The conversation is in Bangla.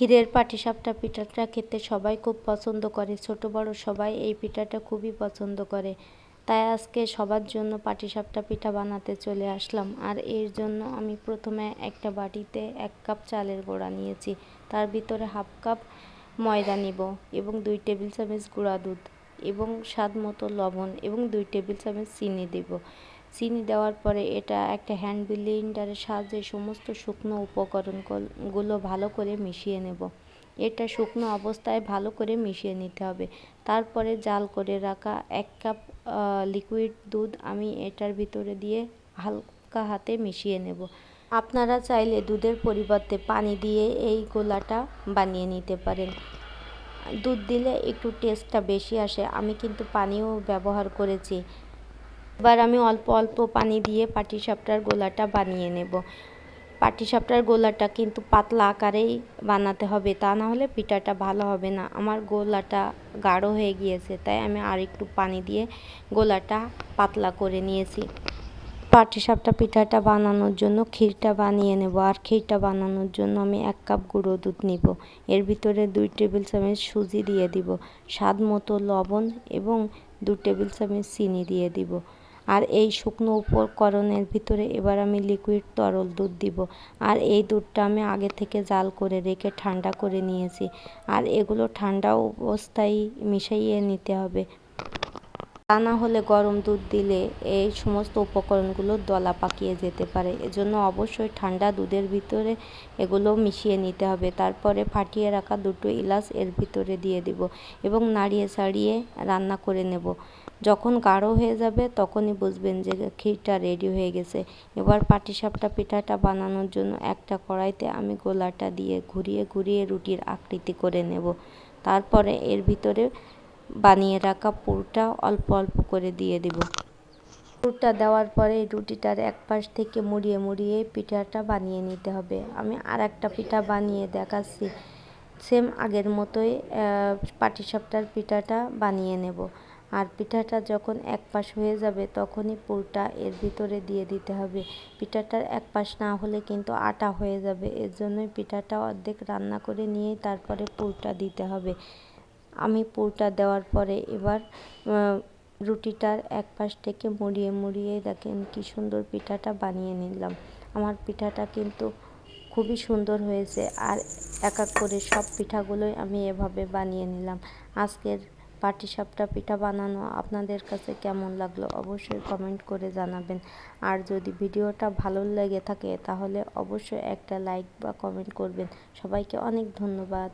ক্ষীরের পাটিসাপটা পিঠাটা খেতে সবাই খুব পছন্দ করে। ছোট, বড় সবাই এই পিঠাটা খুবই পছন্দ করে। তাই আজকে সবার জন্য পাটিসাপটা পিঠা বানাতে চলে আসলাম। আর এর জন্য আমি প্রথমে একটা বাটিতে এক কাপ চালের গোড়া নিয়েছি। তার ভিতরে হাফ কাপ ময়দা নিব এবং দুই টেবিল চামচ গুঁড়া দুধ এবং স্বাদ মতো লবণ এবং দুই টেবিল চামচ চিনি দেব। চিনি দেওয়ার পরে এটা একটা হ্যান্ড ব্লেন্ডারের সাহায্যে সমস্ত শুকনো উপকরণগুলো ভালো করে মিশিয়ে নেব। এটা শুকনো অবস্থায় ভালো করে মিশিয়ে নিতে হবে। তারপরে জাল করে রাখা এক কাপ লিকুইড দুধ আমি এটার ভিতরে দিয়ে হালকা হাতে মিশিয়ে নেব। আপনারা চাইলে দুধের পরিবর্তে পানি দিয়ে এই গোলাটা বানিয়ে নিতে পারেন। দুধ দিলে একটু টেস্টটা বেশি আসে। আমি কিন্তু পানিও ব্যবহার করেছি। এবার আমি অল্প অল্প পানি দিয়ে পাটিসাপটার গোলাটা বানিয়ে নেব। পাটিসাপটার গোলাটা কিন্তু পাতলা আকারেই বানাতে হবে, তা না হলে পিঠাটা ভালো হবে না। আমার গোলাটা গাঢ় হয়ে গিয়েছে, তাই আমি আর একটু পানি দিয়ে গোলাটা পাতলা করে নিয়েছি। পাটিসাপটা পিঠাটা বানানোর জন্য ক্ষীরটা বানিয়ে নেব, আর ক্ষীরটা বানানোর জন্য আমি এক কাপ গুঁড়ো দুধ নিব। এর ভিতরে দুই টেবিল চামচ সুজি দিয়ে দিব, স্বাদ মতো লবণ এবং দু টেবিল চামচ চিনি দিয়ে দিব। আর এই শুকনো উপকরণের ভিতরে এবার আমি লিকুইড তরল দুধ দিব। আর এই দুধটা আমি আগে থেকে জাল করে রেখে ঠান্ডা করে নিয়েছি। আর এগুলো ঠান্ডা অবস্থায় মিশাইয়ে নিতে হবে। তা না হলে গরম দুধ দিলে এই সমস্ত উপকরণগুলো দলা পাকিয়ে যেতে পারে। এজন্য অবশ্যই ঠান্ডা দুধের ভিতরে এগুলো মিশিয়ে নিতে হবে। তারপরে ফাটিয়ে রাখা দুটো ইলাচ এর ভিতরে দিয়ে দিব এবং নাড়িয়ে ছাড়িয়ে রান্না করে নেব। যখন গাঢ় হয়ে যাবে তখনই বুঝবেন যে ক্ষীরটা রেডি হয়ে গেছে। এবার পাটিসাপটা পিঠাটা বানানোর জন্য একটা কড়াইতে আমি গোলাটা দিয়ে ঘুরিয়ে ঘুরিয়ে রুটির আকৃতি করে নেব। তারপরে এর ভিতরে বানিয়ে রাখা পুরটা অল্প অল্প করে দিয়ে দেব। পুরটা দেওয়ার পরে রুটিটার এক পাশ থেকে মুড়িয়ে মুড়িয়ে পিঠাটা বানিয়ে নিতে হবে। আমি আর একটা পিঠা বানিয়ে দেখাচ্ছি। সেম আগের মতোই পাটিসাপটার পিঠাটা বানিয়ে নেব। আর পিঠাটা যখন এক পাশ হয়ে যাবে, তখনই পুরটা এর ভিতরে দিয়ে দিতে হবে। পিঠাটার এক পাশ না হলে কিন্তু আটা হয়ে যাবে। এর জন্যই পিঠাটা অর্ধেক রান্না করে নিয়ে তারপরে পুরটা দিতে হবে। আমি পুরটা দেওয়ার পরে এবার রুটিটার এক পাশ থেকে মুড়িয়ে মুড়িয়ে দেখেন কি সুন্দর পিঠাটা বানিয়ে নিলাম। আমার পিঠাটা কিন্তু খুবই সুন্দর হয়েছে। আর এক এক করে সব পিঠাগুলোই আমি এভাবে বানিয়ে নিলাম। আজকের পাটিসাপটা পিঠা বানানো আপনাদের কাছে কেমন লাগল অবশ্যই কমেন্ট করে জানাবেন। আর যদি ভিডিওটা ভালো লেগে থাকে তাহলে অবশ্যই একটা লাইক বা কমেন্ট করবেন। সবাইকে অনেক ধন্যবাদ।